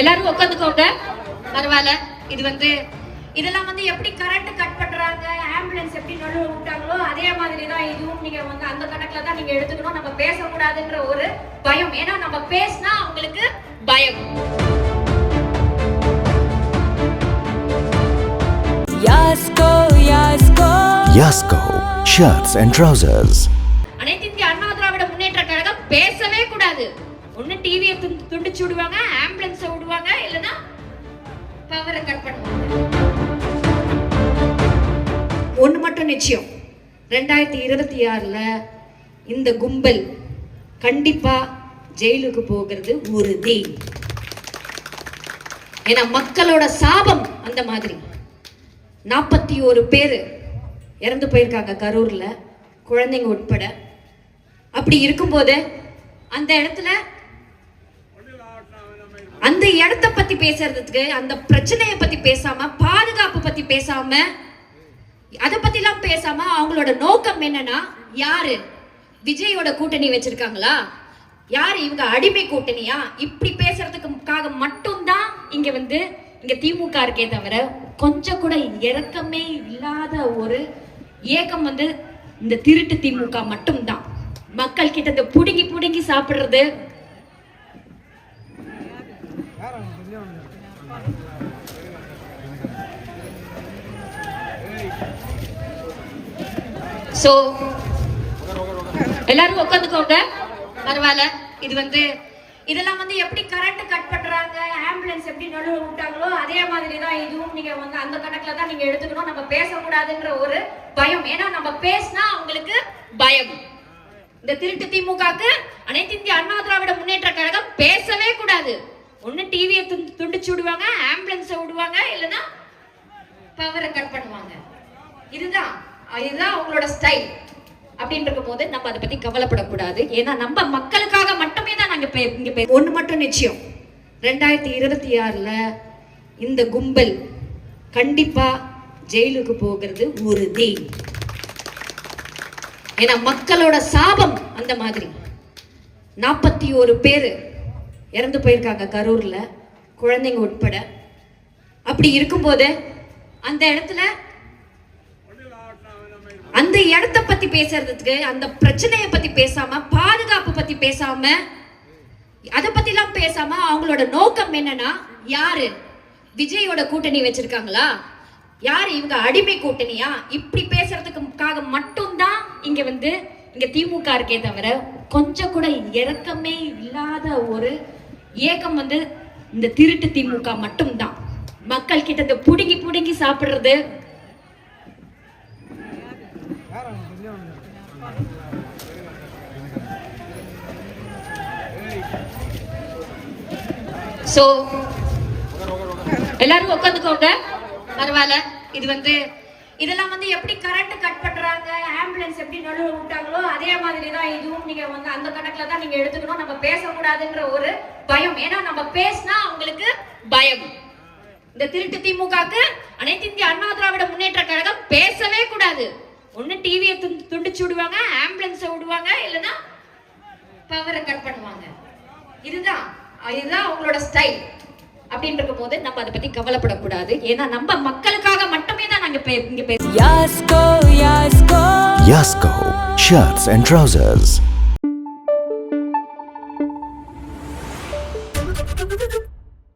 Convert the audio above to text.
எல்லாரும் உட்காந்துக்கோங்க. பரவாயில்ல. இது வந்து இதெல்லாம் வந்து எப்படி கரண்ட் கட் பண்றாங்க? ஆம்புலன்ஸ் எப்படி நடுவு விட்டாங்களோ அதே மாதிரி தான் இதுவும் நீங்க வந்து அந்த கணக்குல தான் நீங்க எடுத்துக்கணும். நம்ம பேசக்கூடாதுன்ற ஒரு பயம். ஏன்னா நம்ம பேசினா அவங்களுக்கு பயம். Yasko, Yasko. Yasko Shirts and Trousers. அனைத்து இந்திய அண்ணா திராவிட முன்னேற்ற கழகம் பேசவே கூடாது. ஒண்ணு டிவியை துண்டிச்சு விடுவாங்க ஆம்புலன்ஸை நிச்சயம். ரெண்டாயிரத்தி இருபத்தி ஆறுல இந்த கும்பல் கண்டிப்பா ஜெயிலுக்கு போகிறது உறுதி ஏன்னா மக்களோட சாபம் அந்த மாதிரி. நாற்பத்தி ஒரு பேர் இறந்து போயிருக்காங்க கரூர்ல குழந்தைங்க உட்பட. அப்படி இருக்கும்போது அந்த இடத்துல அந்த இடத்த பத்தி பேசுறதுக்கு அந்த பிரச்சனையை பத்தி பேசாம பாதுகாப்பு பத்தி பேசாம அதை பத்திலாம் பேசாம அவங்களோட நோக்கம் என்னன்னா யாரு? விஜயோட கூட்டணி வச்சிருக்காங்களா? யாரு இவங்க அடிமை கூட்டணியா? இப்படி பேசுறதுக்காக மட்டும்தான் இங்க வந்து இங்க திமுக இருக்கே தவிர கொஞ்சம் கூட இறக்கமே இல்லாத ஒரு ஏக்கம் வந்து இந்த திருட்டு திமுக மட்டும்தான். மக்கள் கிட்ட இந்த புடுங்கி புடுங்கி சாப்பிடுறது. சோ எல்லாரும் உட்காந்துக்கோங்க. பரவாயில்ல. இது வந்து இதெல்லாம் வந்து எப்படி கரண்ட் கட் பண்றாங்க? ஆம்புலன்ஸ் எப்படி நடுவு விட்டாங்களோ அதே மாதிரி தான் இதுவும் நீங்க வந்து அந்த கணக்குல தான் நீங்க எடுத்துக்கணும். நம்ம பேசக்கூடாதுன்ற ஒரு பயம். ஏன்னா நம்ம பேசினா அவங்களுக்கு பயம். இந்த திருட்டு திமுகக்கு அனைத்து இந்திய அண்ணா திராவிட முன்னேற்ற கழகம் பேசவே கூடாது. ஒண்ணு டிவியை துண்டிச்சு விடுவாங்க ஆம்புலன்ஸை விடுவாங்க இல்லைன்னா பவரை கட் பண்ணுவாங்க. இதுதான் இதுதான் அவங்களோட ஸ்டைல் அப்படின்னு இருக்கும் போது நம்ம அதை பத்தி கவலைப்படக்கூடாது. ஏன்னா நம்ம மக்களுக்காக மட்டுமே தான் நாங்க இங்க ஒன்று ஒண்ணு மட்டும் நிச்சயம். ரெண்டாயிரத்தி இருபத்தி ஆறுல இந்த கும்பல் கண்டிப்பா ஜெயிலுக்கு போகிறது உறுதி ஏன்னா மக்களோட சாபம் அந்த மாதிரி. நாற்பத்தி ஒரு பேர் இறந்து போயிருக்காங்க கரூர்ல குழந்தைங்க உட்பட. அப்படி இருக்கும்போது அந்த இடத்துல அந்த இடத்த பத்தி பேசுறதுக்கு அந்த பிரச்சனையை பத்தி பேசாம பாதுகாப்பு பத்தி பேசாம அத எல்லாம் பேசாம அவங்களோட நோக்கம் என்னன்னா யாரு? விஜயோட கூட்டணி வச்சிருக்காங்களா? யாரு இவங்க அடிமை கூட்டணியா? இப்படி பேசுறதுக்காக மட்டும்தான் இங்க வந்து இங்க திமுக இருக்கே தவிர கொஞ்சம் கூட இறக்கமே இல்லாத ஒரு ஏக்கம் வந்து இந்த திருட்டு திமுக மட்டும்தான். மக்கள் கிட்ட இந்த புடுங்கி புடுங்கி சாப்பிடுறது சோ எல்லாரும் உட்காந்துக்கோங்க. பரவாயில்ல. இது வந்து இதெல்லாம் வந்து எப்படி கரண்ட் கட் பண்றாங்க? ஆம்புலன்ஸ் எப்படி நடுவில் விட்டாங்களோ அதே மாதிரி தான் இதுவும் நீங்க வந்து அந்த கணக்குல தான் நீங்க எடுத்துக்கணும். நம்ம பேசக்கூடாதுன்ற ஒரு பயம். ஏன்னா நம்ம பேசினா அவங்களுக்கு பயம். இந்த திருட்டு திமுகக்கு அனைத்து இந்திய அண்ணா திராவிட முன்னேற்ற கழகம் பேசவே கூடாது. ஒண்ணு டிவியை துண்டிச்சு விடுவாங்க ஆம்புலன்ஸை விடுவாங்க இல்லைன்னா பவரை கட் பண்ணுவாங்க இதுதான் இதுதான் அவங்களோட ஸ்டைல் அப்படின்னு இருக்கும் போது நம்ம அதை பத்தி கவலைப்படக்கூடாது ஏன்னா நம்ம மக்களுக்காக மட்டுமே தான் நாங்க பே- இங்க பே- Yasko, Yasko. Yasko Shirts and Trousers.